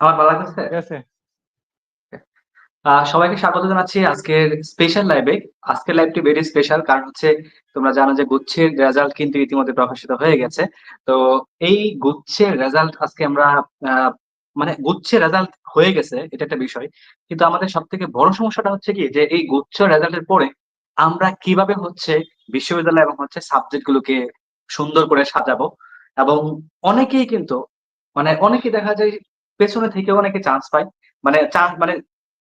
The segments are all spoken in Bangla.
আমার ভালো? ঠিক আছে? সবাইকে স্বাগত জানাচ্ছি আজকের স্পেশাল লাইভে। আজকের লাইভটি ভেরি স্পেশাল কারণ হচ্ছে তোমরা জানো যে গুচ্ছের রেজাল্ট কিন্তু ইতিমধ্যে প্রকাশিত হয়ে গেছে। তো এই গুচ্ছের রেজাল্ট আজকে আমরা মানে গুচ্ছের রেজাল্ট হয়ে গেছে এটা একটা বিষয়। কিন্তু আমাদের সব থেকে বড় সমস্যাটা হচ্ছে কি যে এই গুচ্ছ রেজাল্টের পরে আমরা কীভাবে হচ্ছে বিশ্ববিদ্যালয় এবং হচ্ছে সাবজেক্ট গুলোকে সুন্দর করে সাজাবো এবং অনেকেই কিন্তু মানে অনেকেই দেখা যায় পেছনে থেকেও অনেকে চান্স পায়। মানে চান্স মানে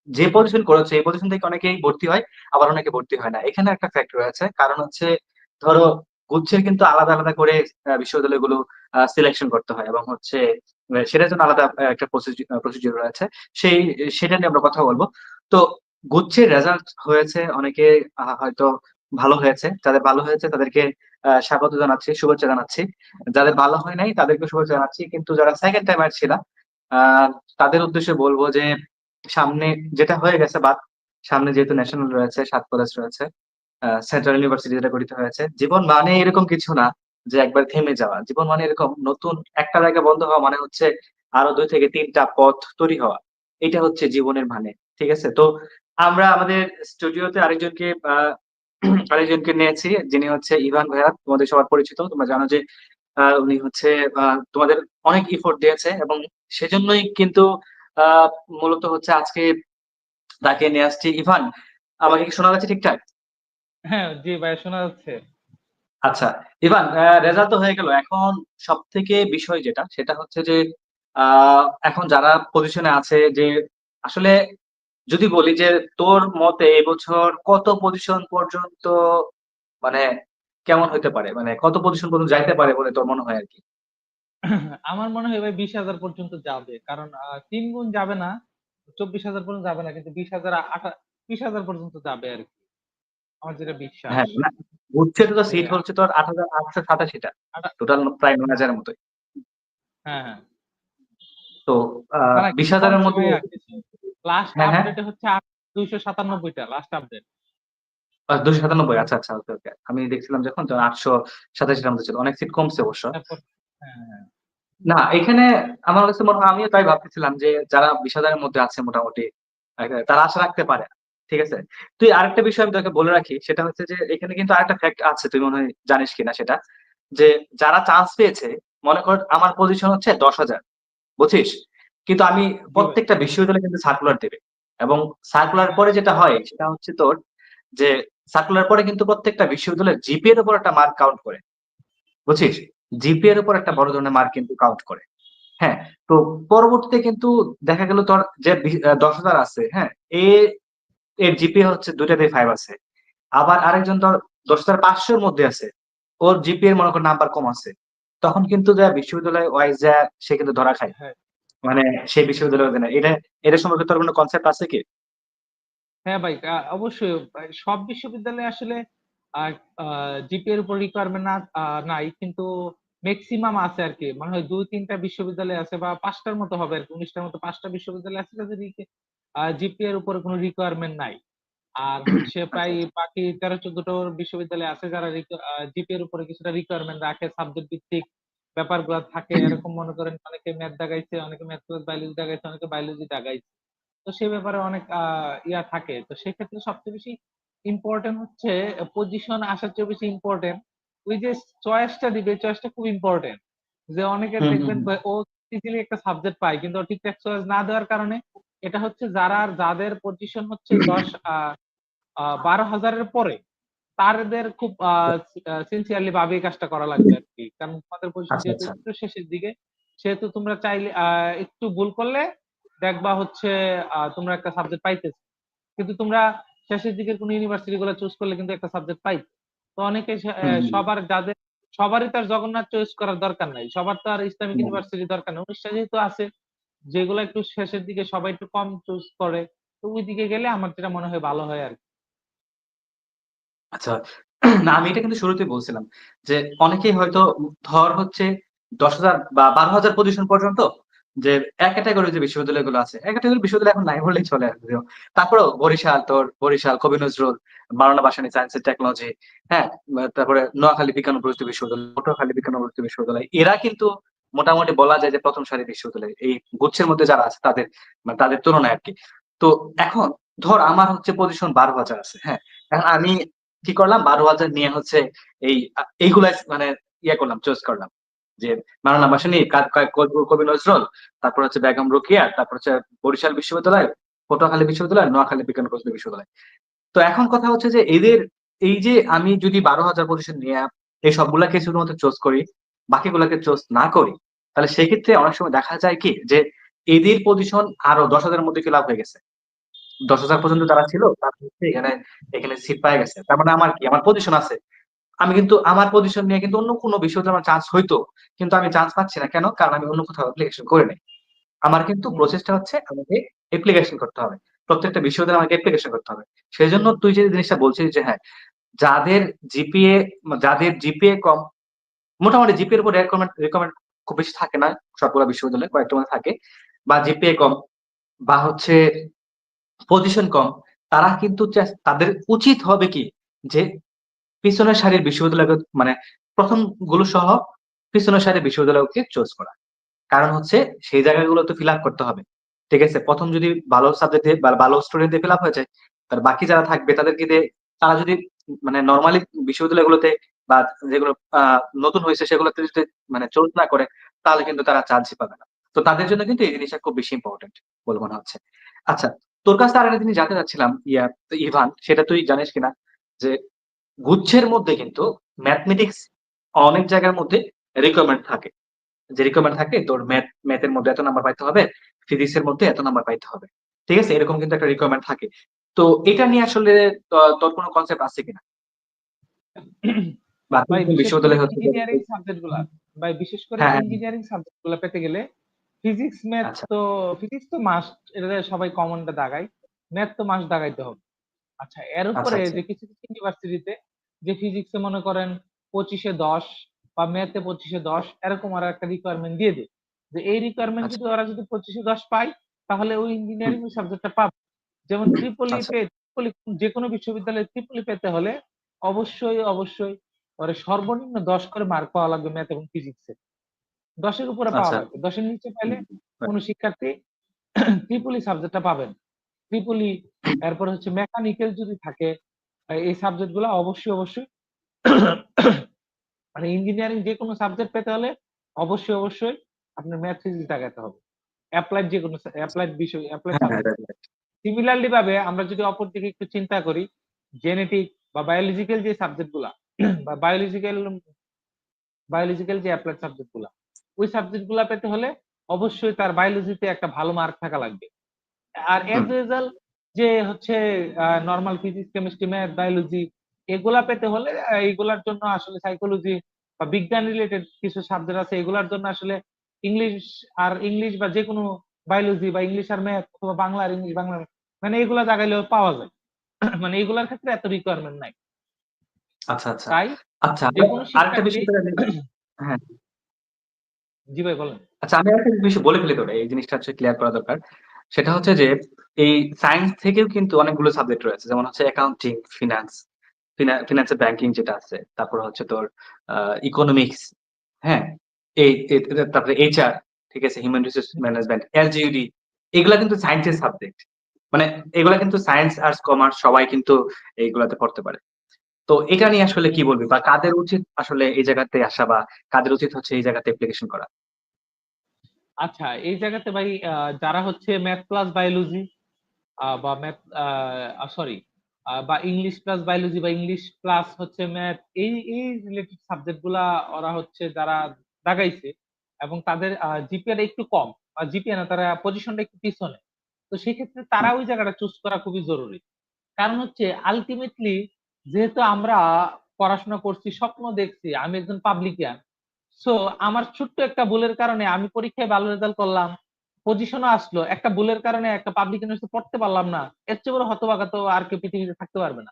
যে পজিশন করেছে এই পজিশন থেকে অনেকেই ভর্তি হয়, আবার অনেকে ভর্তি হয় না। এখানে একটা ফ্যাক্টর আছে কারণ হচ্ছে ধরো গুচ্ছের কিন্তু আলাদা, আলাদা করে বিশ্ববিদ্যালয়গুলো সিলেকশন করতে হয় এবং হচ্ছে সেটার জন্য আলাদা একটা প্রসিডিউর রয়েছে। সেই সেটা নিয়ে আমরা কথা বলব তো গুচ্ছের রেজাল্ট হয়েছে অনেকে হয়তো ভালো হয়েছে। যাদের ভালো হয়েছে তাদেরকে স্বাগত জানাচ্ছি, শুভেচ্ছা জানাচ্ছি। যাদের ভালো হয় নাই তাদেরকে শুভেচ্ছা জানাচ্ছি। কিন্তু যারা সেকেন্ড টাইমার ছিলা আ তাদের উদ্দেশ্যে বলব যে সামনে যেটা হয়ে গেছে বাদ, সামনে যেহেতু ন্যাশনাল রয়েছে, সাত কলেজ রয়েছে, সেন্ট্রাল ইউনিভার্সিটি যেটা গঠিত হয়েছে। জীবন মানে এরকম কিছু না যে একবার থেমে যাওয়া। জীবন মানে এরকম নতুন একটা জায়গা বন্ধ হওয়া মানে হচ্ছে আরও দুই থেকে তিনটা পথ তৈরি হওয়া। এটা হচ্ছে জীবনের মানে। ঠিক আছে? তো আমরা আমাদের স্টুডিওতে আরেকজনকে আরেকজনকে নিয়েছি যিনি হচ্ছে ইভান ভাইয়া। তোমাদের সবার পরিচিত। তোমরা জানো যে উনি হচ্ছে তোমাদের অনেক ইফোর্ট দিয়েছে এবং সেজন্যই কিন্তু মূলত হচ্ছে আজকে তাকে নিয়ে আসছি। ইভান, আমাকে কি শোনা যাচ্ছে ঠিকঠাক? হ্যাঁ, জি ভাইয়া শোনা যাচ্ছে। আচ্ছা, ইভান রেজাল্ট তো হয়ে গেল। এখন সবথেকে বিষয় যেটা সেটা হচ্ছে যে এখন যারা পজিশনে আছে যে আসলে যদি বলি যে তোর মতে এবছর কত পজিশন পর্যন্ত মানে কেমন হইতে পারে? মানে কত পজিশন পর্যন্ত যাইতে পারে বলে তোর মনে হয় আর কি আমার মনে হয় ভাই ২০,০০০ পর্যন্ত যাবে। কারণ তিন গুণ যাবে না। ২৪,০০০ পর্যন্ত যাবে না। কিন্তু ২০,০০০ আঠা ২০,০০০ পর্যন্ত যাবে আরকি। আমার যেটা বিশ্বাস। হ্যাঁ, গুচ্ছের তো সিট হচ্ছে তোর ৮৮৮৭ টা। আটা টোটাল প্রায় হ্যাঁ, ৯,০০০ এর মতোই। হ্যাঁ, হ্যাঁ। তো আ না, না কিছু ২০,০০০ এর কমছে মধ্যে ভাইয়া কিছু। লাস্ট হ্যাঁ, হ্যাঁ? আপডেট হচ্ছে আ ২৯৭ টা লাস্ট আপডেট। আ ২৯৭ আচ্ছা, আচ্ছা। ওকে, ওকে। আমি দেখছিলাম যখন তখন ৮৮৭ টার মতো ছিল। অনেক সিট কমছে অবশ্য। তারপর হ্যাঁ, হ্যাঁ। না, এখানে আমার কাছে মনে হয় আমিও তাই ভাবতেছিলাম যে যারা ২০,০০০ এর মধ্যে আছে মোটামুটি তারা আশা রাখতে পারে। ঠিক আছে? তুই আরেকটা বিষয় আমি তোকে বলে রাখি সেটা হচ্ছে যে এখানে কিন্তু আরেকটা ফ্যাক্ট আছে তুই মনে হয় জানিস কিনা সেটা। যে যারা চান্স পেয়েছে মনে কর আমার পজিশন হচ্ছে দশ হাজার বুঝিস কিন্তু আমি। প্রত্যেকটা বিশ্ববিদ্যালয়ে কিন্তু সার্কুলার দেবে। এবং সার্কুলার পরে যেটা হয় সেটা হচ্ছে তোর যে সার্কুলার পরে কিন্তু প্রত্যেকটা বিশ্ববিদ্যালয়ের জিপিএ এর উপর একটা মার্ক কাউন্ট করে। বুঝছিস? জিপিএ এর উপর একটা বড় ধরনের মার্ক কিন্তু কাউন্ট করে। হ্যাঁ? তো পরবর্তীতে কিন্তু দেখা গেল তোর যে দশ হাজার আছে, হ্যাঁ? এ এর জিপিএ হচ্ছে ২ টাতেই ৫ আছে। আবার আরেকজন ধর দশ হাজার পাঁচশোর মধ্যে আছে। ওর জিপি এর মনে কর নাম্বার কম আছে। তখন কিন্তু যায়া বিশ্ববিদ্যালয় ওয়াইজ যায়া সে কিন্তু ধরা খায়। হ্যাঁ। মানে সেই বিশ্ববিদ্যালয়ের অধীনে। এটা এটা সম্পর্কে তোর কোন কনসেপ্ট আছে কি? হ্যাঁ ভাই, অবশ্যই সব বিশ্ববিদ্যালয়ে আসলে জিপিএর উপর রিকোয়ারমেন্ট না নাই। কিন্তু ম্যাক্সিমাম আছে আরকি। মনে হয় ২-৩ টা বিশ্ববিদ্যালয় আছে বা পাঁচটার মতো হবে আরকি। ১৯ টার মতো ৫ টা বিশ্ববিদ্যালয় আছে যাদের রিকে আ জিপিএ এর উপরে কোন রিকোয়ারমেন্ট নাই। আর হচ্ছে আচ্ছা, প্রায়। বাকি ১৩-১৪ টো বিশ্ববিদ্যালয় আছে যারা রিক আ এর উপরে কিছুটা রিকোয়ারমেন্ট রাখে। সাবজেক্ট ভিত্তিক ব্যাপারগুলা থাকে। এরকম মনে করেন অনেকে ম্যাথ দাগাইছে, অনেকে ম্যাথ প্লাস বায়োলজি দাগাইছে, অনেকে বায়োলজি দাগাইছে। তো সে ব্যাপারে অনেক ইয়া থাকে। তো সেক্ষেত্রে সবচেয়ে বেশি ইম্পোর্টেন্ট হচ্ছে পজিশন আসার চেয়েও বেশি ইম্পোর্টেন্ট ওই যে চয়েসটা দিবে, চয়েসটা খুব ইম্পোর্টেন্ট। যে হুম, দেখবেন ও ইজিলি একটা সাবজেক্ট পায়। কিন্তু ঠিকঠাক চয়েস না দেওয়ার কারণে এটা হচ্ছে যারা যাদের পজিশন হচ্ছে ১০ আ আ ১২,০০০ এর পরে তাদের খুব সিনসিয়ারলি ভাবে কাজটা করা লাগবে আর কি কারণ তোমাদের পজিশন আচ্ছা, যেহেতু আচ্ছা। শেষের দিকে, সেহেতু তোমরা চাইলে একটু ভুল করলে দেখবা হচ্ছে তোমরা একটা সাবজেক্ট পাইতেছো। কিন্তু তোমরা শেষের দিকে কোন ইউনিভার্সিটি গুলো চুজ করলে কিন্তু একটা সাবজেক্ট পাইতে। তো অনেকে। সবার যাদের সবারই তো আর জগন্নাথ চয়েস করার দরকার নাই। সবার তো আর ইসলামিক ইউনিভার্সিটি দরকার নাই। ১৯ টা যেহেতু আছে, যেগুলো একটু শেষের দিকে সবাই একটু কম চুজ করে। তো ওই দিকে গেলে আমার যেটা মনে হয় ভালো হয় আরকি। আচ্ছা। না আমি এটা কিন্তু শুরুতেই বলছিলাম। যে অনেকেই হয়তো ধর হচ্ছে ১০,০০০ বা ১২,০০০ পজিশন পর্যন্ত যে এক ক্যাটেগরির যে বিশ্ববিদ্যালয়গুলো আছে, এক ক্যাটেগরির বিশ্ববিদ্যালয় এখন নাই বললেই চলে আসবে তারপরেও বরিশাল তোর Barishal, Kabi Nazrul, Mawlana Bhashani science and technology, হ্যাঁ? তারপরে নোয়াখালী বিজ্ঞান প্রযুক্তি বিশ্ববিদ্যালয়, পটুয়াখালী বিজ্ঞান প্রযুক্তি বিশ্ববিদ্যালয়। এরা কিন্তু মোটামুটি বলা যায় যে প্রথম সারি বিশ্ববিদ্যালয় এই গুচ্ছের মধ্যে যারা আছে তাদের মানে তাদের তুলনায় আর কি তো এখন ধর আমার হচ্ছে পজিশন বারো হাজার আছে হ্যাঁ এখন আমি কি করলাম বারো হাজার নিয়ে হচ্ছে এই এইগুলাই মানে ইয়ে করলাম চয়েস করলাম যে মারানা বাসানি কবি নজরুল, তারপর হচ্ছে বেগম রোকিয়া, তারপর হচ্ছে বরিশাল বিশ্ববিদ্যালয়, পটুয়াখালী বিশ্ববিদ্যালয়, নোয়াখালী বিজ্ঞান প্রযুক্তি বিশ্ববিদ্যালয়। তো এখন কথা হচ্ছে যে এদের এই যে আমি যদি বারো হাজার পজিশন নিয়ে এই সবগুলাকে শুধুমাত্র চোজ করি, বাকিগুলাকে চোজ না করি, তাহলে সেক্ষেত্রে অনেক সময় দেখা যায় কি যে এদের পজিশন আরও দশ হাজারের মধ্যে কি লাভ হয়ে গেছে। দশ হাজার পর্যন্ত যারা ছিল, তারা এখানে এখানে সিট পাই গেছে। তার মানে আমার কি? আমার পজিশন আছে। আমি কিন্তু আমার পজিশন নিয়ে কিন্তু অন্য কোনো বিশ্ববিদ্যালয়ে আমার চান্স হইতো, কিন্তু আমি চান্স পাচ্ছি না। কেন? কারণ আমি অন্য কোথাও অ্যাপ্লিকেশন করে নাই। আমার কিন্তু। প্রসেসটা হচ্ছে আমাকে অ্যাপ্লিকেশন করতে হবে। প্রত্যেকটা বিশ্ববিদ্যালয়ে আমাকে অ্যাপ্লিকেশন করতে হবে। সেই জন্য তুই যে জিনিসটা বলছিস যে হ্যাঁ যাদের জিপিএ যাদের জিপিএ কম, মোটামুটি জিপিএর উপর রেকমেন্ড রেকমেন্ড খুব বেশি থাকে না, সবগুলো বিশ্ববিদ্যালয়ে কয়েকটা মধ্যে থাকে, বা জিপিএ কম, বা হচ্ছে পজিশন কম, তারা কিন্তু তাদের উচিত হবে কি? যে পিছনের সারির বিশ্ববিদ্যালয় মানে প্রথমগুলো সহ পিছনের সারির বিশ্ববিদ্যালয়কে চুজ করা। কারণ হচ্ছে সেই জায়গাগুলো তো ফিল আপ করতে হবে। ঠিক আছে? প্রথম যদি ভালো সাবজেক্ট দিয়ে ভালো স্টুডেন্ট দিয়ে ফিল আপ হয়ে যায়, তার বাকি যারা থাকবে তাদেরকে দিয়ে তারা যদি মানে নর্মালি বিশ্ববিদ্যালয়গুলোতে বা যেগুলো নতুন হয়েছে সেগুলোতে যদি মানে চোজ না করে, তাহলে কিন্তু তারা চান্সই পাবে না। তো তাদের জন্য কিন্তু এই জিনিসটা খুব বেশি ইম্পর্টেন্ট বলে মনে হচ্ছে। আচ্ছা তোর কাছে আর একটা জিনিস জানতে চাচ্ছিলাম, ইয়া, ইভান, সেটা তুই জানিস কিনা? যে গুচ্ছের মধ্যে কিন্তু ম্যাথমেটিক্স অনেক জায়গার মধ্যে রিকোয়ারমেন্ট থাকে। যে রিকোয়ারমেন্ট থাকে তোর ম্যাথ ম্যাথের মধ্যে এত নাম্বার পাইতে হবে ফিজিক্স এর মধ্যে এত নাম্বার পাইতে হবে। ঠিক আছে? এরকম কিন্তু একটা রিকোয়ারমেন্ট থাকে। তো এটা নিয়ে আসলে তোর কোনো কনসেপ্ট আছে কিনা? বিশ্ববিদ্যালয়ে হচ্ছে ইঞ্জিনিয়ারিং সাবজেক্টগুলা ভাই বিশেষ করে হ্যাঁ, হ্যাঁ। ইঞ্জিনিয়ারিং সাবজেক্টগুলা পেতে গেলে ফিজিক্স ম্যাথ আচ্ছা। তো ফিজিক্স তো মাস্ট এটা সবাই কমনটা দাগায়। ম্যাথ তো মাস্ট দাগাইতে হবে। আচ্ছা এর উপরে আচ্ছা। যে কিছু কিছু ইউনিভার্সিটিতে যে ফিজিক্সে মনে করেন পঁচিশে দশ বা ম্যাথে পঁচিশে দশ এরকম ওরা একটা রিকোয়ারমেন্ট দিয়ে দেয় যে এই রিকোয়ারমেন্ট আচ্ছা। যদি ওরা যদি পঁচিশে দশ পায় তাহলে ওই ইঞ্জিনিয়ারিং সাবজেক্টটা পাবে যেমন ত্রিপলি আচ্ছা। পে ত্রিপলি যে কোনো বিশ্ববিদ্যালয়ে ত্রিপলি পেতে হলে অবশ্যই অবশ্যই ওরা সর্বনিম্ন দশ করে মার্ক পাওয়া লাগবে ম্যাথ এবং ফিজিক্সে দশের উপরে পাওয়া আচ্ছা। লাগবে দশের নিচে পাইলে। কোনো শিক্ষার্থী ত্রিপলি সাবজেক্টটা পাবেন ত্রিপলি এরপর হচ্ছে মেকানিক্যাল যদি থাকে এই সাবজেক্টগুলো অবশ্যই অবশ্যই। মানে ইঞ্জিনিয়ারিং যে কোনো সাবজেক্ট পেতে হলে অবশ্যই অবশ্যই আপনার ম্যাথ ফিজিক্স লাগাতে হবে। অ্যাপ্লাইড যে কোনো অ্যাপ্লাইড বিষয় অ্যাপ্লাইড হ্যাঁ, হ্যাঁ. সিমিলারলি ভাবে আমরা যদি অপর দিকে একটু চিন্তা করি জেনেটিক বা বায়োলজিক্যাল যে সাবজেক্টগুলা বা বায়োলজিক্যাল বায়োলজিক্যাল যে অ্যাপ্লাইড সাবজেক্টগুলা ওই সাবজেক্টগুলা পেতে হলে অবশ্যই তার বায়োলজিতে একটা ভালো মার্ক থাকা লাগবে। আর এজ রেজাল্ট যে হচ্ছে normal physics chemistry math biology এগুলা পেতে হলে এগুলার জন্য আসলে সাইকোলজি বা বিজ্ঞান রিলেটেড কিছু সাবজেক্ট আছে এগুলার জন্য আসলে ইংলিশ আর ইংলিশ বা যে কোনো বায়োলজি বা ইংলিশ আর ম্যাথ অথবা বাংলা আর ইংলিশ বাংলা মানে এগুলা জাগাইলেও পাওয়া যায়। মানে এগুলার ক্ষেত্রে এত রিকোয়ারমেন্ট নাই। আচ্ছা আচ্ছা। তাই আচ্ছা আরেকটা বিষয় হ্যাঁ। জি ভাই বলেন। আচ্ছা আমি একটা বিষয় বলে ফেলি তোরে এই জিনিসটা হচ্ছে ক্লিয়ার করা দরকার। সেটা হচ্ছে যে এই সায়েন্স থেকেও কিন্তু অনেকগুলো সাবজেক্ট রয়েছে। যেমন হচ্ছে অ্যাকাউন্টিং ফিনান্স ফিনান্সের ব্যাংকিং যেটা আছে, তারপর হচ্ছে তোর ইকোনমিক্স হ্যাঁ? এই তারপরে এইচআর ঠিক আছে? হিউম্যান রিসোর্স ম্যানেজমেন্ট এলজিইডি এগুলা কিন্তু সায়েন্সের সাবজেক্ট মানে এগুলা কিন্তু সায়েন্স আর্টস কমার্স সবাই কিন্তু এইগুলাতে পড়তে পারে। তো এটা নিয়ে আসলে কি বলবি? বা কাদের উচিত আসলে এই জায়গাতে আসা বা কাদের উচিত হচ্ছে এই জায়গাতে অ্যাপ্লিকেশন করা? আচ্ছা এই জায়গাতে ভাই যারা হচ্ছে ম্যাথ প্লাস বায়োলজি বা ম্যাথ সরি বা ইংলিশ প্লাস বায়োলজি বা ইংলিশ প্লাস হচ্ছে ম্যাথ এই এই রিলেটেড সাবজেক্টগুলা ওরা হচ্ছে যারা দাগাইছে এবং তাদের জিপিএর একটু কম, বা জিপিএ না, তারা পজিশনটা একটু পিছনে। তো সেক্ষেত্রে তারা ওই জায়গাটা চুজ করা খুবই জরুরি। কারণ হচ্ছে আলটিমেটলি যেহেতু আমরা পড়াশোনা করছি, স্বপ্ন দেখছি, আমি একজন পাবলিকিয়ান সো আমার ছোট্ট একটা ভুলের কারণে আমি পরীক্ষায় ভালো রেজাল্ট করলাম। পজিশনও আসলো। একটা ভুলের কারণে একটা পাবলিক ইউনিভার্সিটি পড়তে পারলাম না। এর চেয়ে বড় হতভাগা তো আর কেউ পৃথিবীতে থাকতে পারবে না।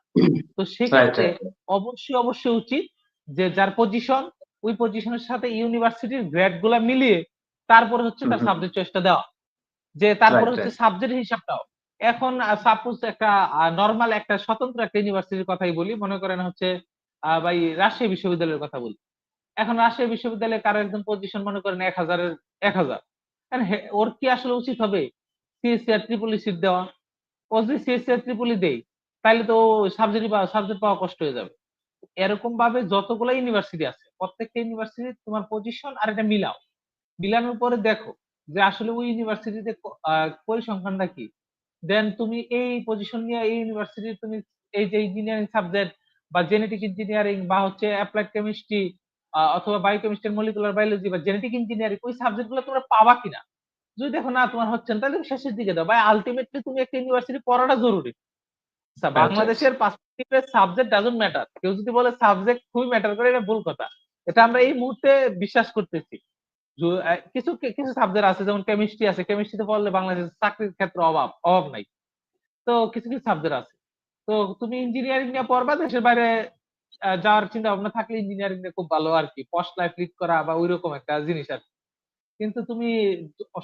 তো সেক্ষেত্রে. অবশ্যই অবশ্যই উচিত যে যার পজিশন ওই পজিশনের সাথে ইউনিভার্সিটির গ্রেডগুলা মিলিয়ে তারপরে হচ্ছে তার। সাবজেক্ট চয়েসটা দেওয়া। যে তারপরে হচ্ছে সাবজেক্ট হিসাবটাও। এখন সাপোজ একটা নর্মাল একটা স্বতন্ত্র একটা ইউনিভার্সিটির কথাই বলি। মনে করেন হচ্ছে আহ, ভাই রাজশাহী বিশ্ববিদ্যালয়ের কথা বলি। এখন রাজশাহী বিশ্ববিদ্যালয়ে কারও একজন পজিশন মনে করেন এক হাজারের, এক হাজার। ওর কি আসলে উচিত হবে? সিএসসি আর ট্রিপলি সিট দেওয়া। ও যদি সিএসসি আর ট্রিপলি দেই তাহলে তো সাবজেক্ট পাওয়া সাবজেক্ট পাওয়া কষ্ট হয়ে যাবে। এরকম ভাবে যতগুলো ইউনিভার্সিটি আছে, প্রত্যেকটা ইউনিভার্সিটি তোমার পজিশন আর এটা মিলাও। মিলানোর পরে দেখো যে আসলে ওই ইউনিভার্সিটিতে পরিসংখ্যানটা কি? দেন তুমি এই পজিশন নিয়ে এই ইউনিভার্সিটি তুমি এই যে ইঞ্জিনিয়ারিং সাবজেক্ট বা জেনেটিক ইঞ্জিনিয়ারিং বা হচ্ছে অ্যাপ্লাইড কেমিস্ট্রি অথবা বায়োকেমিস্ট্রি মলিকুলার বায়োলজি বা জেনেটিক ইঞ্জিনিয়ারিং ওই সাবজেক্টগুলো তোমরা পাবা কিনা? যদি দেখো না তোমার হচ্ছে না তাহলে শেষের দিকে দাও। ভাই আলটিমেটলি তুমি একটা ইউনিভার্সিটি পড়াটা জরুরি। আচ্ছা, বাংলাদেশের পার্সপেক্টিভে সাবজেক্ট ডাজন্ট ম্যাটার কেউ যদি বলে সাবজেক্ট খুবই ম্যাটার করে এটা ভুল কথা। এটা আমরা এই মুহূর্তে বিশ্বাস করতেছি। কিছু কিছু সাবজেক্ট আছে যেমন কেমিস্ট্রি আছে। কেমিস্ট্রিতে পড়লে বাংলাদেশের চাকরির ক্ষেত্রে অভাব অভাব নাই। তো কিছু কিছু সাবজেক্ট আছে। তো তুমি ইঞ্জিনিয়ারিং নিয়ে পড়বা দেশের বাইরে যাওয়ার চিন্তা ভাবনা থাকলে ইঞ্জিনিয়ারিং নিয়ে খুব ভালো আর কি। লাইফ লিড করা বা ওই রকম একটা জিনিস আর কিন্তু তুমি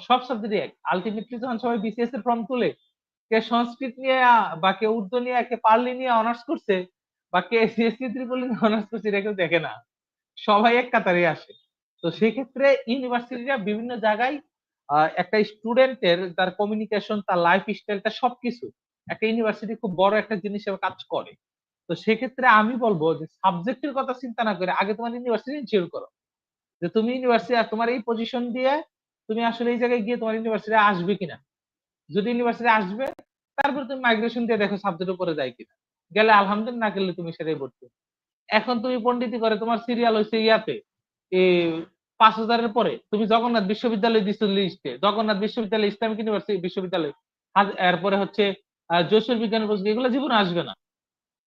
সব সাবজেক্ট এক। আলটিমেটলি যখন সবাই বিসিএস এর ফর্ম তুলে, কে সংস্কৃত নিয়ে, বা কে উর্দু নিয়ে, কে পার্লি নিয়ে অনার্স করছে, বা কে সিএসসি ত্রিপলি নিয়ে অনার্স করছে, এটা কেউ দেখে না। সবাই এক কাতারে আসে। তো সেক্ষেত্রে ইউনিভার্সিটিরা বিভিন্ন জায়গায় একটা স্টুডেন্টের তার কমিউনিকেশন তার লাইফ স্টাইল তার সবকিছু একটা ইউনিভার্সিটি খুব বড় একটা জিনিস কাজ করে। তো সেক্ষেত্রে আমি বলব যে সাবজেক্টের কথা চিন্তা না করে আগে তোমার ইউনিভার্সিটি ইনশিওর করো। যে তুমি ইউনিভার্সিটি আর তোমার এই পজিশন দিয়ে তুমি আসলে এই জায়গায় গিয়ে তোমার ইউনিভার্সিটি আসবে কিনা। যদি ইউনিভার্সিটি আসবে, তারপর তুমি মাইগ্রেশন দিয়ে দেখো সাবজেক্ট উপরে যায় কিনা। গেলে আলহামদুলিল্লাহ না গেলে তুমি সেটাই ভর্তি। এখন তুমি পন্ডিতি করে, তোমার সিরিয়াল হয়েছে ইয়াতে। পাঁচ হাজারের পরে তুমি জগন্নাথ বিশ্ববিদ্যালয় দিচ্ছ লিস্টে জগন্নাথ বিশ্ববিদ্যালয়, ইসলামিক ইউনিভার্সিটি বিশ্ববিদ্যালয়। এরপরে হচ্ছে যশোর বিজ্ঞান এগুলো জীবনে আসবে না।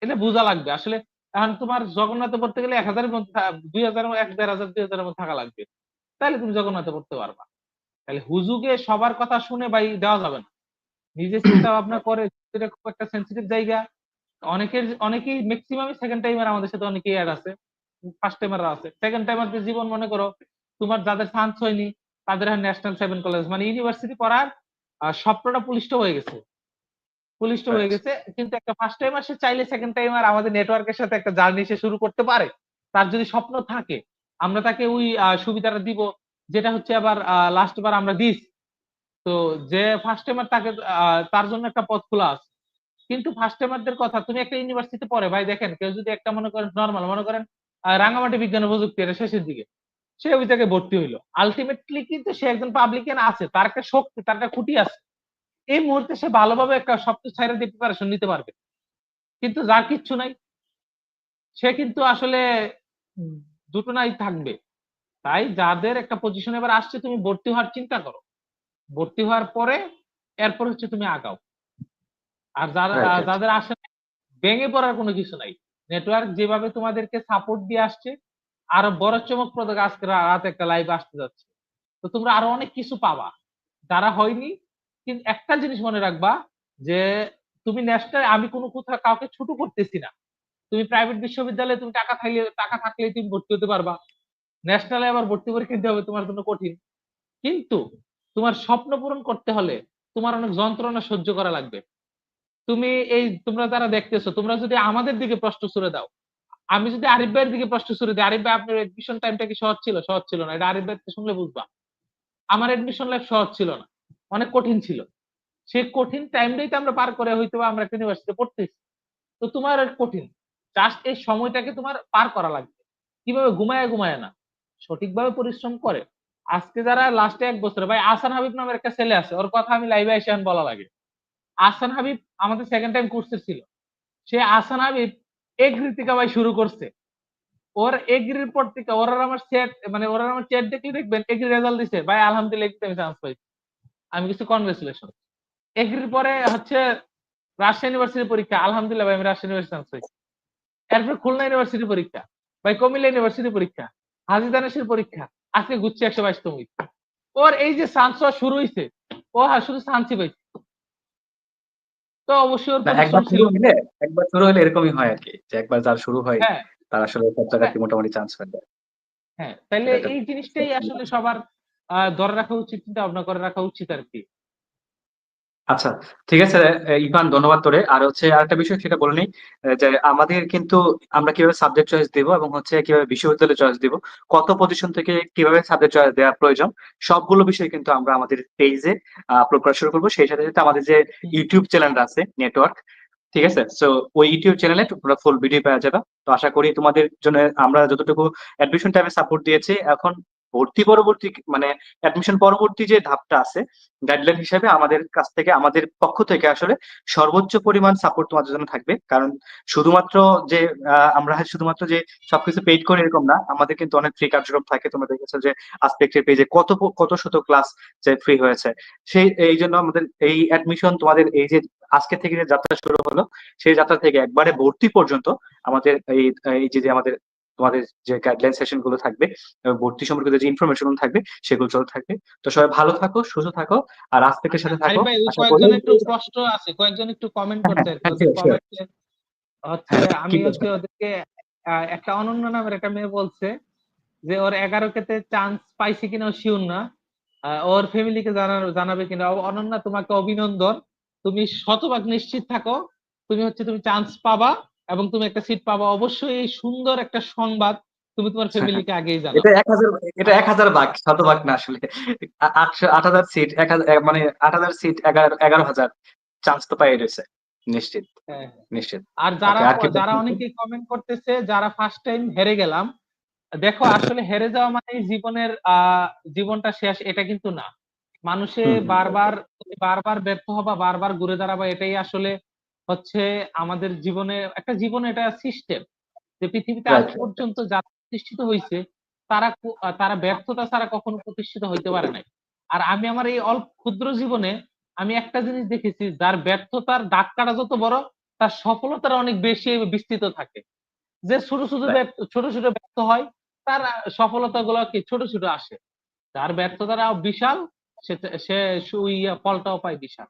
এটা বোঝা লাগবে। আসলে এখন তোমার জগন্নাথে পড়তে গেলে এক হাজারের মধ্যে দুই হাজার এক দেড় হাজার, দুই হাজারের মধ্যে থাকা লাগবে। তাহলে তুমি জগন্নাথে পড়তে পারবা। তাহলে হুজুকে সবার কথা শুনে ভাই দেওয়া যাবে না। নিজে চিন্তা ভাবনা করে, এটা খুব একটা সেন্সিটিভ জায়গা। অনেকের, অনেকেই ম্যাক্সিমাম সেকেন্ড টাইমার আমাদের সাথে অনেকেই অ্যাড আছে। ফার্স্ট টাইমাররা আছে। সেকেন্ড টাইমারদের জীবন মনে করো, তোমার যাদের চান্স হয়নি, তাদের ন্যাশনাল সেভেন কলেজ মানে ইউনিভার্সিটি পড়ার স্বপ্নটা পুলিষ্ট হয়ে গেছে। পুলিষ্ট হয়ে। গেছে। কিন্তু একটা ফার্স্ট টাইমার সে চাইলে সেকেন্ড টাইমার আমাদের নেটওয়ার্কের সাথে একটা জার্নি সে শুরু করতে পারে। তার যদি স্বপ্ন থাকে আমরা তাকে ওই সুবিধাটা দিব যেটা হচ্ছে আবার লাস্ট বার আমরা দিস। তো যে ফার্স্ট টাইমার তাকে তার জন্য একটা পথ খোলা আছে। কিন্তু ফার্স্ট টাইমারদের কথা তুমি একটা ইউনিভার্সিটিতে পড়ে ভাই দেখেন কেউ যদি একটা মনে করেন নর্মাল মনে করেন রাঙামাটি বিজ্ঞান প্রযুক্তি এটা শেষের দিকে। সে ওই জায়গায় ভর্তি হইল। আলটিমেটলি কিন্তু সে একজন পাবলিকান আছে তার একটা শক্তি তার একটা খুঁটি আছে। এই মুহূর্তে সে ভালোভাবে একটা সবকিছু ছাইরা দিয়ে প্রিপারেশন নিতে পারবে। কিন্তু যার কিচ্ছু নাই সে কিন্তু আসলে দুটো নাই থাকবে। তাই যাদের একটা পজিশন এবার আসছে তুমি ভর্তি হওয়ার চিন্তা করো। ভর্তি হওয়ার পরে এরপর হচ্ছে তুমি আগাও। আর যারা যাদের আসে ভেঙে পড়ার কোনো কিছু নাই। নেটওয়ার্ক যেভাবে তোমাদেরকে সাপোর্ট দিয়ে আসছে আরও বড় চমকপ্রদ আজকে রাত একটা লাইভ আসতে যাচ্ছে। তো তোমরা আরও অনেক কিছু পাবা। যারা হয়নি কিন্তু একটা জিনিস মনে রাখবা যে, তুমি ন্যাশনাল, আমি কোনো কোথাও কাউকে ছোট করতেছি না। তুমি প্রাইভেট বিশ্ববিদ্যালয়ে তুমি টাকা থাকলে টাকা থাকলে তুমি ভর্তি হতে পারবা। ন্যাশনালে আবার ভর্তি পরীক্ষা দিতে হবে তোমার জন্য কঠিন। কিন্তু তোমার স্বপ্ন পূরণ করতে হলে তোমার অনেক যন্ত্রণা সহ্য করা লাগবে। তুমি এই, তোমরা যারা দেখতেছো, তোমরা যদি আমাদের দিকে প্রশ্ন ছুড়ে দাও। আমি যদি আরিফ ভাইয়ের দিকে প্রশ্ন ছুড়ে দিই, আরিফ ভাই, আপনার এডমিশন টাইমটা কি সহজ ছিল? সহজ ছিল না। এটা আরিফ ভাই শুনলে বুঝবা। আমার এডমিশন লাইফ সহজ ছিল না। অনেক কঠিন ছিল। সেই কঠিন টাইমটাই তো আমরা পার করে হয়তো আমরা একটা ইউনিভার্সিটি পড়তেছি। তো তোমার কঠিন। জাস্ট এই সময়টাকে তোমার পার করা লাগবে। কীভাবে? ঘুমায় ঘুমায় না। সঠিকভাবে পরিশ্রম করে। আজকে যারা লাস্টে এক বছর, ভাই, আসান হাবিব নামের একটা ছেলে আছে, ওর কথা আমি লাইভে এসে বলা লাগে। আসান হাবিব আমাদের সেকেন্ড টাইম কোর্সে ছিল। সে আসান হাবিব এগ্রি থেকে ভাই শুরু করছে। ওর এগ্রির পর থেকে ওরা আমার চ্যাট মানে ওরা আমার চ্যাট দেখলে দেখবেন এগ্রি রেজাল্ট দিছে। ভাই, আলহামদুলিল্লাহ আমি চান্স পাইছি। আমি কিছু কনগ্রেচুলেশন এগ্রির পরে হচ্ছে রাজশাহী ইউনিভার্সিটির পরীক্ষা আলহামদুলিল্লাহ ভাই আমি রাজশাহী ইউনিভার্সিটি পাইছি এরপর খুলনা ইউনিভার্সিটি পরীক্ষা ভাই কুমিল্লা ইউনিভার্সিটি পরীক্ষা হাজি দানেশের পরীক্ষা আজকে গুচ্ছে একশো বাইশতম ওর এই যে চান্স শুরু হয়েছে ও হ্যাঁ শুধু চান্সই পাইছে। তো অবশ্যই একবার শুরু হলে একবার শুরু হলে এরকমই হয় আর কি যে একবার যার শুরু হয় হ্যাঁ। তার আসলে সব জায়গাতে হ্যাঁ। মোটামুটি চান্স পায়। হ্যাঁ তাহলে এই জিনিসটাই আসলে সবার ধরে রাখা উচিত, চিন্তা ভাবনা করে রাখা উচিত আর কি আচ্ছা ঠিক আছে ইভান, ধন্যবাদ তোরে। আর হচ্ছে আরেকটা বিষয় সেটা বলে নিই যে আমাদের কিন্তু আমরা কীভাবে সাবজেক্ট চয়েস দিব এবং হচ্ছে কীভাবে বিশ্ববিদ্যালয় চয়েস দিব, কত পজিশন থেকে কীভাবে সাবজেক্ট চয়েস দেওয়া প্রয়োজন, সবগুলো বিষয় কিন্তু আমরা আমাদের পেজে আপলোড করা শুরু করব। সেই সাথে সাথে আমাদের যে ইউটিউব চ্যানেল আছে নেটওয়ার্ক ঠিক আছে? সো ওই ইউটিউব চ্যানেলে তোমরা ফুল ভিডিও পাওয়া যাবে। তো আশা করি তোমাদের জন্য আমরা যতটুকু অ্যাডমিশন টাইমে সাপোর্ট দিয়েছি, এখন ভর্তি পরবর্তী মানে অ্যাডমিশন পরবর্তী যে ধাপটা আছে গাইডলাইন হিসেবে আমাদের কাছ থেকে, আমাদের পক্ষ থেকে আসলে সর্বোচ্চ পরিমাণ সাপোর্ট তোমাদের জন্য থাকবে। কারণ শুধুমাত্র যে আমরা শুধুমাত্র যে সবকিছু পেইড করে এরকম না, আমাদের কিন্তু অনেক ফ্রি কার্যক্রম থাকে। তোমরা দেখেছ যে আসপেক্টের পেজে কত কত শত ক্লাস যে ফ্রি হয়েছে। সেই, এই জন্য আমাদের এই অ্যাডমিশন তোমাদের এই যে আজকে থেকে যে যাত্রা শুরু হলো, সেই যাত্রা থেকে একবারে ভর্তি পর্যন্ত আমাদের এই এই যে আমাদের তোমাদের যে গাইডলাইন সেশনগুলো থাকবে ভর্তি সম্পর্কিত যে ইনফরমেশনগুলো থাকবে সেগুলো চলতে থাকবে। তো সবাই ভালো থাকো সুস্থ থাকো আর সাথে আরিফ থাকো আশা করি কয়েকজন একটু প্রশ্ন আছে কয়েকজন একটু কমেন্ট করতে হ্যাঁ, হচ্ছে আমি হচ্ছে ওদেরকে একটা অনন্য নামের একটা মেয়ে বলছে যে ওর এগারো কেতে চান্স পাইছে কিনা শিওর না। ওর ফ্যামিলিকে জানাবে কিনা। অনন্যা তোমাকে অভিনন্দন। তুমি শতভাগ নিশ্চিত থাকো। তুমি হচ্ছে তুমি চান্স পাবা। এবং তুমি একটা সিট পাবা অবশ্যই এই সুন্দর একটা সংবাদ তুমি তোমার ফ্যামিলিকে আগেই জানাবে এটা এক হাজার এটা এক হাজার ভাগ শতভাগ না আসলে। আট হাজার সিট এক হাজার এ- মানে আট হাজার সিট এগারো এগারো হাজার চান্স তো পাই রয়েছে। নিশ্চিত। হ্যাঁ। নিশ্চিত। আর যারা যারা? অনেকেই কমেন্ট করতেছে যারা ফার্স্ট টাইম হেরে গেলাম দেখো আসলে হেরে যাওয়া মানে জীবনের আহ জীবনটা শেষ এটা কিন্তু না। মানুষে। বারবার বারবার ব্যর্থ হবা বারবার ঘুরে দাঁড়াবা এটাই আসলে হচ্ছে আমাদের জীবনে একটা জীবনে এটা সিস্টেম যে পৃথিবীতে আজ right. পর্যন্ত যারা প্রতিষ্ঠিত হয়েছে তারা তারা ব্যর্থতা ছাড়া কখনো প্রতিষ্ঠিত হইতে পারে নাই। আর আমি আমার এই অল্প ক্ষুদ্র জীবনে আমি একটা জিনিস দেখেছি যার ব্যর্থতার ডাক্কাটা যত বড় তার সফলতার অনেক বেশি বিস্তৃত থাকে। যে ছোট ছোট ছোট ছোট ব্যর্থ হয় তার সফলতা গুলো কি ছোট ছোট আসে। যার ব্যর্থতাটা বিশাল সে সে ফলটাও পায় বিশাল।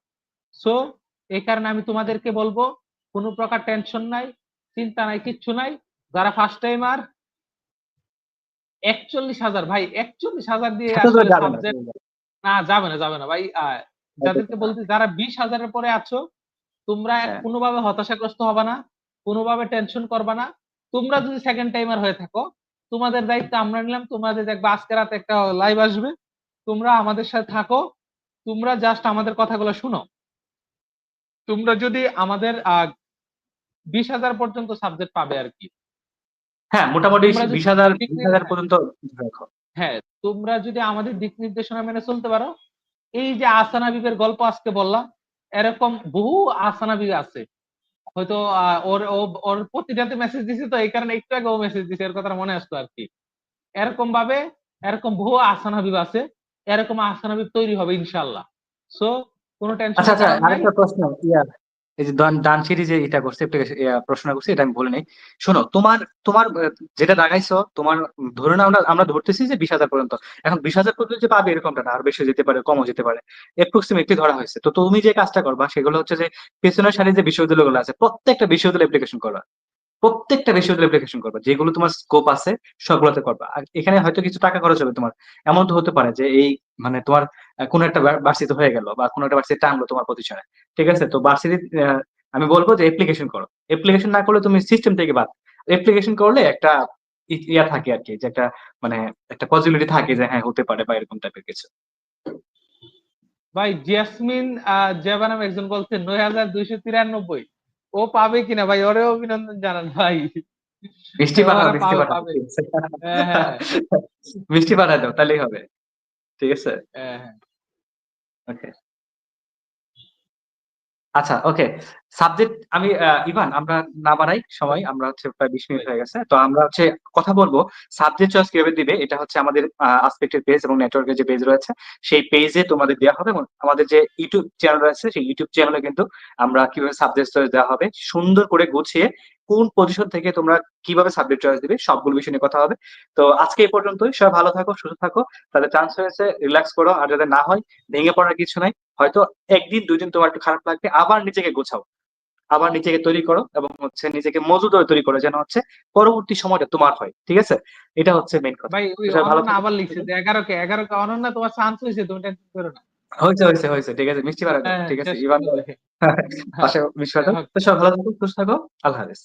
সো এই কারণে আমি তোমাদেরকে বলব কোনো প্রকার টেনশন নাই চিন্তা নাই কিচ্ছু নাই। যারা ফার্স্ট টাইমার একচল্লিশ হাজার ভাই একচল্লিশ হাজার দিয়ে না, যাবে না যাবে না ভাই যাদেরকে বলতে যারা বিশ হাজারের পরে আছো তোমরা হ্যাঁ। কোনোভাবে হতাশাগ্রস্ত হবে না কোনোভাবে টেনশন করবে না। তোমরা যদি সেকেন্ড টাইমার হয়ে থাকো তোমাদের দায়িত্ব আমরা নিলাম তোমাদের দেখবে আজকে রাতে একটা লাইভ আসবে তোমরা আমাদের সাথে থাকো তোমরা জাস্ট আমাদের কথাগুলো শুনো। তোমরা যদি আমাদের বিশ হাজার পর্যন্ত সাবজেক্ট পাবে আর কি। হ্যাঁ মোটামুটি বিশ হাজার বিশ হাজার পর্যন্ত হ্যাঁ তোমরা যদি আমাদের দিক নির্দেশনা মেনে চলতে পারো এই যে আসানা বিবের গল্প আজকে বললাম এরকম বহু আসানা বিবে আছে। হয়তো আহ, ওর ওর প্রতিটাতে মেসেজ দিছে তো এই কারণে একটু আগে ও মেসেজ দিছে এর কথা মনে আসতো আর কি। এরকম ভাবে এরকম বহু আসান হাবিব আছে এরকম আসান হাবিব তৈরি হবে ইনশাল্লাহ সো কোনো টেনশন আচ্ছা আচ্ছা আরেকটা প্রশ্ন ইয়া এই যে ডান ডান সিটি এটা করছে প্রশ্ন করছে এটা আমি বলে নেই। শোনো তোমার তোমার যেটা দাগাইছো তোমার ধরে নাও আমরা আমরা ধরতেছি যে বিশ হাজার পর্যন্ত। এখন বিশ হাজার পর্যন্ত যে পাবে এরকমটা না আর বেশি যেতে পারে কমও যেতে পারে। অ্যাপ্রক্সিমেটলি ধরা হয়েছে। তো তুমি যে কাজটা করবা সেগুলো হচ্ছে যে পেছনের সারি যে বিশ্ববিদ্যালয়গুলো আছে প্রত্যেকটা বিশ্ববিদ্যালয় অ্যাপ্লিকেশন করবা। প্রত্যেকটা বিশ্ববিদ্যালয় অ্যাপ্লিকেশন করবা, যেগুলো তোমার স্কোপ আছে, সবগুলোতে করবা। আর এখানে হয়তো কিছু টাকা খরচ হবে তোমার। এমন তো হতে পারে যে এই মানে তোমার কোনো একটা বার্ষিত হয়ে গেল বা কোনো একটা ভার্সিটি টানলো তোমার পজিশনে ঠিক আছে? তো ভার্সিটি আমি বলব যে অ্যাপ্লিকেশন করো। অ্যাপ্লিকেশন না করলে তুমি সিস্টেম থেকে বাদ। অ্যাপ্লিকেশন করলে একটা ইয়া থাকে আর কি, যে একটা মানে একটা পসিবিলিটি থাকে যে হ্যাঁ হতে পারে বা এরকম টাইপের কিছু। ভাই জিয়াসমিন জেবা নামে একজন বলছে, নয় হাজার দুইশো তিরানব্বই। ও পাবে কিনা ভাই? ওরে অভিনন্দন জানান ভাই। মিষ্টি পাঠাও মিষ্টি পাঠাও। হ্যাঁ, হ্যাঁ, মিষ্টি পাঠাও তাহলেই হবে। ঠিক আছে? হ্যাঁ, হ্যাঁ। ওকে আচ্ছা ওকে সাবজেক্ট আমি ইভান আমরা না বাড়াই সময় আমরা হচ্ছে প্রায় বিশ মিনিট হয়ে গেছে। তো আমরা হচ্ছে কথা বলব। সাবজেক্ট চয়েস কীভাবে দিবে? এটা হচ্ছে আমাদের আসপেক্টের পেজ এবং নেটওয়ার্কের যে পেজ রয়েছে সেই পেজে তোমাদের দেওয়া হবে এবং আমাদের যে ইউটিউব চ্যানেল রয়েছে সেই ইউটিউব চ্যানেলে কিন্তু আমরা কীভাবে সাবজেক্ট চয়েস দেওয়া হবে সুন্দর করে গুছিয়ে কোন পজিশন থেকে তোমরা কীভাবে সাবজেক্ট চয়েস দিবে সবগুলো বিষয় নিয়ে কথা হবে। তো আজকে এই পর্যন্তই। সবাই ভালো থাকো সুস্থ থাকো। তাদের চান্স হয়েছে রিল্যাক্স করো। আর যাদের না হয় ভেঙে পড়ার কিছু নাই। হয়তো একদিন দুদিন তোমার একটু খারাপ লাগবে আবার নিজেকে গোছাও। আবার নিজেকে তৈরি করো এবং হচ্ছে নিজেকে মজুদ তৈরি করো যেন হচ্ছে পরবর্তী সময়টা তোমার হয়। ঠিক আছে? এটা হচ্ছে মেইন কথা। ভাই ভালো আবার লিখছে যে এগারো কে এগারো কে অনন্যা তোমার চান্স হয়েছে তুমি টেনশন করো না। হইছে, হয়েছে হয়েছে ঠিক আছে। মিষ্টি বানানো। হ্যাঁ, ঠিক আছে। ইভান আশা মিষ্টি বানানো। হ্যাঁ, তো সব ভালো থাকো, সুস্থ থাকো। আল্লাহ হাফেজ।